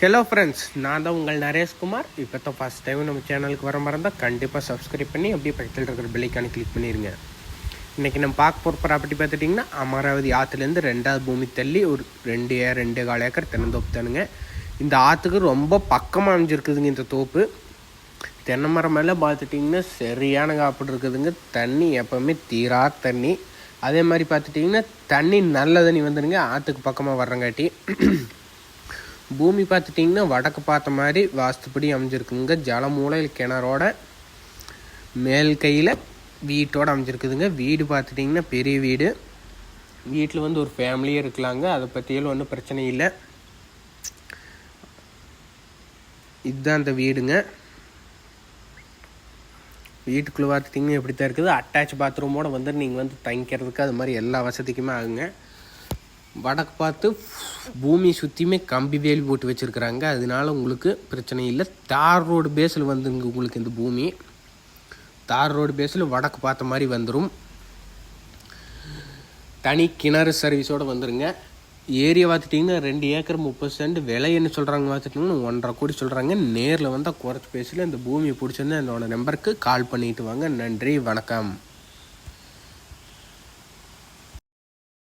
Hello friends நான் தான் உங்கள் நரேஷ்குமார் இப்போ தான் ஃபஸ்ட் டைம் நம்ம சேனலுக்கு வர மாதிரி கண்டிப்பாக சப்ஸ்கிரைப் பண்ணி அப்படியே பக்கத்தில் இருக்கிற பெல்லைக்கான கிளிக் பண்ணிடுங்க இன்றைக்கி நம்ம பார்க்க போகிற ப்ராப்பர்ட்டி பார்த்துட்டிங்கன்னா அமராவதி ஆற்றுலேருந்து ரெண்டாவது பூமி தள்ளி ஒரு ரெண்டு ஏ ரெண்டு கால் ஏக்கர் தென்னந்தோப்பு தானுங்க. இந்த ஆற்றுக்கு ரொம்ப பக்கமாக அமைஞ்சிருக்குதுங்க இந்த தோப்பு. தென்னை மரம் மேலே பார்த்துட்டிங்கன்னா சரியான காப்பிட்டு இருக்குதுங்க. தண்ணி எப்போவுமே தீரா தண்ணி. அதே மாதிரி பார்த்துட்டிங்கன்னா தண்ணி நல்ல தண்ணி வந்துடுங்க ஆற்றுக்கு பக்கமாக வர்றங்காட்டி. பூமி பார்த்துட்டிங்கன்னா வடக்கு பார்த்த மாதிரி வாஸ்துப்படி அமைஞ்சிருக்குங்க ஜலமூலையில் கிணறோட மேல் கையில் வீட்டோடு அமைஞ்சிருக்குதுங்க. வீடு பார்த்துட்டிங்கன்னா பெரிய வீடு. வீட்டில் வந்து ஒரு ஃபேமிலியே இருக்கலாங்க. அதை பற்றியெல்லாம் ஒன்றும் பிரச்சனை இல்லை. இதுதான் அந்த வீடுங்க. வீட்டுக்குள்ளே பார்த்துட்டிங்கன்னா இப்படி தான் இருக்குது அட்டாச் பாத்ரூமோடு வந்து நீங்கள் வந்து தங்கிக்கிறதுக்கு அது மாதிரி எல்லா வசதிக்குமே ஆகுங்க. வடக்கு பார்த்து பூமி சுற்றியுமே கம்பி வேலி போட்டு வச்சுருக்குறாங்க. அதனால உங்களுக்கு பிரச்சனை இல்லை. தார் ரோடு பேஸில் வந்துங்க உங்களுக்கு இந்த பூமி. தார் ரோடு பேஸில் வடக்கு பார்த்த மாதிரி வந்துடும் தனி கிணறு சர்வீஸோடு வந்துடுங்க ஏரியா பார்த்துட்டிங்கன்னா ரெண்டு ஏக்கர் முப்பது சென்ட் விலை என்ன சொல்கிறாங்க பார்த்துட்டிங்கன்னா ஒன்றரை கோடி சொல்கிறாங்க நேரில் வந்தால் குறைச்சி பேசல. இந்த பூமியை பிடிச்சிருந்தா என்னோடய நம்பருக்கு கால் பண்ணிட்டு வாங்க. நன்றி வணக்கம்.